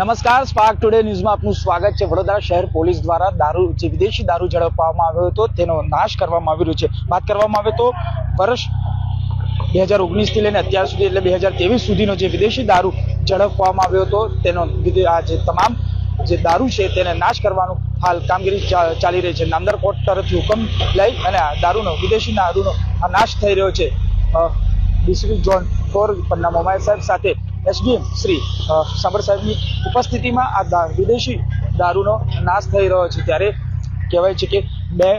નમસ્કાર spark today ન્યૂઝમાં આપનું સ્વાગત છે. વડોદરા શહેર પોલીસ દ્વારા દારૂ, જે વિદેશી દારૂ ઝડપવામાં આવ્યો હતો, તેનો નાશ કરવામાં આવી રહ્યો છે. વાત કરવામાં આવે તો વર્ષ બે હજાર ઓગણીસથી લઈને અત્યાર સુધી, એટલે બે હજાર ત્રેવીસ સુધીનો જે વિદેશી દારૂ ઝડપવામાં આવ્યો હતો, તેનો આ જે તમામ જે દારૂ છે, તેને નાશ કરવાનું હાલ કામગીરી ચાલી રહી છે. નામદાર કોર્ટ તરફથી હુકમ લઈ અને આ દારૂનો, વિદેશી દારૂનો નાશ થઈ રહ્યો છે. District zone four Panna Momai સાહેબ સાથે એસડીએમ શ્રી સાંભળ સાહેબની ઉપસ્થિતિમાં આ વિદેશી દારૂનો નાશ થઈ રહ્યો છે. ત્યારે કહેવાય છે કે બે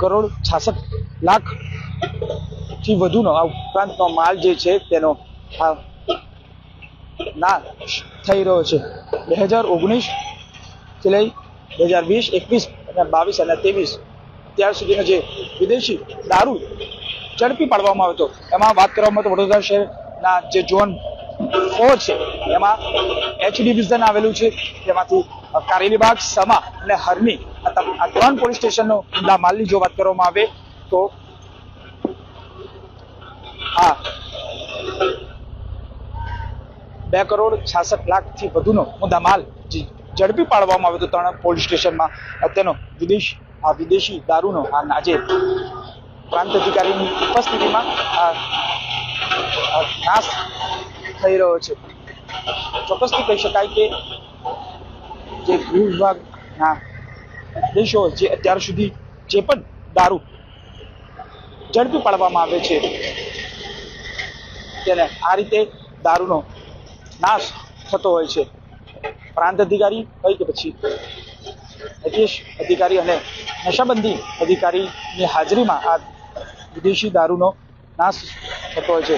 કરોડ છાસઠ લાખથી વધુનો આ ઉપરાંતનો માલ જે છે તેનો આ નાશ થઈ રહ્યો છે. બે હજાર ઓગણીસથી લઈ બે હજાર વીસ, એકવીસ અને બાવીસ અને ત્રેવીસ ત્યાર સુધીનો જે વિદેશી દારૂ ઝડપી પાડવામાં આવ્યો હતો. એમાં વાત કરવામાં તો વડોદરા શહેરના જે ઝોન ફોર છે. એમાં એચ ડિવિઝન આવેલું છે. જેમાંથી કારેલીબાગ સમા અને હરની આ ત્રણ પોલીસ સ્ટેશનનો મુદ્દા માલની જો વાત કરવામાં આવે તો હા બે કરોડ છાસઠ લાખથી વધુનો મુદ્દા માલ ઝડપી પાડવામાં આવ્યો હતો ત્રણ પોલીસ સ્ટેશનમાં આ તેનો વિદેશ, આ વિદેશી દારૂનો આ આજે પ્રાંત અધિકારીની ઉપસ્થિતિમાં આ આ નાશ થઈ રહ્યો છે. ચોક્કસથી કહી શકાય કે જે ગૃહ વિભાગના દેશો જે અત્યાર સુધી જે પણ દારૂ ઝડપી પાડવામાં આવે છે, તેને આ રીતે દારૂનો નાશ થતો હોય છે. પ્રાંત અધિકારી હોય કે પછી વિદેશ અધિકારી અને નશાબંધી અધિકારીની હાજરીમાં આ વિદેશી દારૂનો નાશ થતો હોય છે.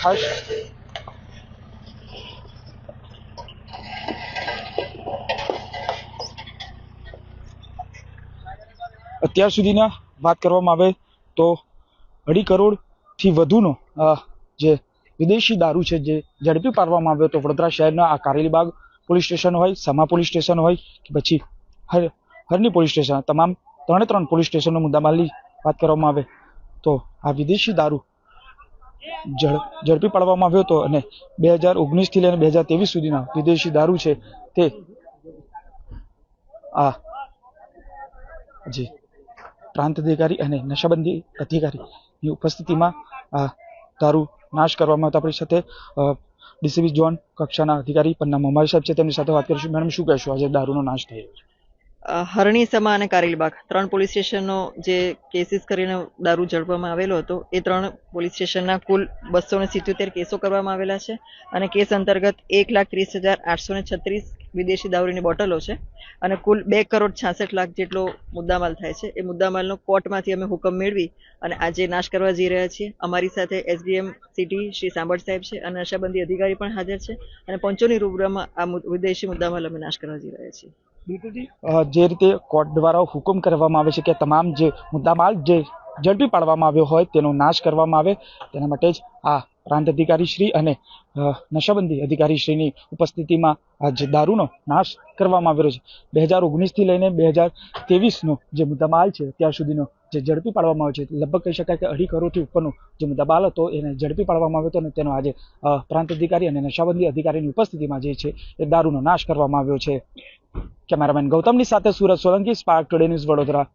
ખાસ? અત્યાર સુધીના વાત કરવામાં આવે તો અઢી કરોડથી વધુનો જે વિદેશી દારૂ છે જે ઝડપી પાડવામાં આવ્યો હતો. વડોદરા શહેરના આ કારેલીબાગ પોલીસ સ્ટેશન હોય, સમા પોલીસ સ્ટેશન હોય કે પછી હર, હરની પોલીસ સ્ટેશન, તમામ ત્રણે ત્રણ પોલીસ સ્ટેશનનો મુદ્દામાલની વાત કરવામાં આવે તો આ વિદેશી દારૂ ઝડપી પાડવામાં આવ્યો હતો અને બે હજાર ઓગણીસથી લઈને બે હજાર ત્રેવીસ સુધીના વિદેશી દારૂ છે તે આ જી પ્રાંત અધિકારી અને નશાબંધી અધિકારીની ઉપસ્થિતિમાં આ દારૂ નાશ કરવામાં આવતા આપણી સાથે ડીસીબી ઝોન કક્ષાના અધિકારી પન્ના મોમારી સાહેબ છે. તેમની સાથે વાત કરીશું. મેડમ, શું કહેશો? આજે દારૂનો નાશ થઈ રહ્યો છે. હરણી સમા અને કારેલીબાગ ત્રણ પોલીસ સ્ટેશનનો જે કેસીસ કરીને દારૂ ઝડપવામાં આવેલો હતો, એ ત્રણ પોલીસ સ્ટેશનના કુલ બસો સિત્યોતેર કેસો કરવામાં આવેલા છે અને કેસ અંતર્ગત એક લાખ ત્રીસ હજાર આઠસો ને છત્રીસ વિદેશી દારૂની બોટલો છે અને કુલ બે કરોડ છાસઠ લાખ જેટલો મુદ્દામાલ થાય છે. એ મુદ્દામાલનો કોર્ટમાંથી અમે હુકમ મેળવી અને આજે નાશ કરવા જઈ રહ્યા છીએ. અમારી સાથે એસડીએમ સિટી શ્રી સાંભળ સાહેબ છે અને નશાબંધી અધિકારી પણ હાજર છે અને પંચોની રૂબરામાં આ વિદેશી મુદ્દામાલ અમે નાશ કરવા જઈ રહ્યા છીએ. બિલકુલજી જે રીતે કોર્ટ દ્વારા હુકમ કરવામાં આવે છે કે તમામ જે મુદ્દામાલ જે ઝડપી પાડવામાં આવ્યો હોય તેનો નાશ કરવામાં આવે, તેના માટે જ આ પ્રાંત અધિકારી શ્રી અને નશાબંધી અધિકારી શ્રીની ઉપસ્થિતિમાં આજે દારૂનો નાશ કરવામાં આવ્યો છે. બે હજાર ઓગણીસથી લઈને બે હજાર ત્રેવીસનો જે મુદ્દામાલ છે ત્યાર સુધીનો જે ઝડપી પાડવામાં આવ્યો છે, લગભગ કહી શકાય કે અઢી કરોડથી ઉપરનો જે મુદ્દામાલ હતો, એને ઝડપી પાડવામાં આવ્યો હતો અને તેનો આજે પ્રાંત અધિકારી અને નશાબંધી અધિકારીની ઉપસ્થિતિમાં જે છે, એ દારૂનો નાશ કરવામાં આવ્યો છે. કેમેરામેન ગૌતમની સાથે Surat Solanki, spark today news Vadodara.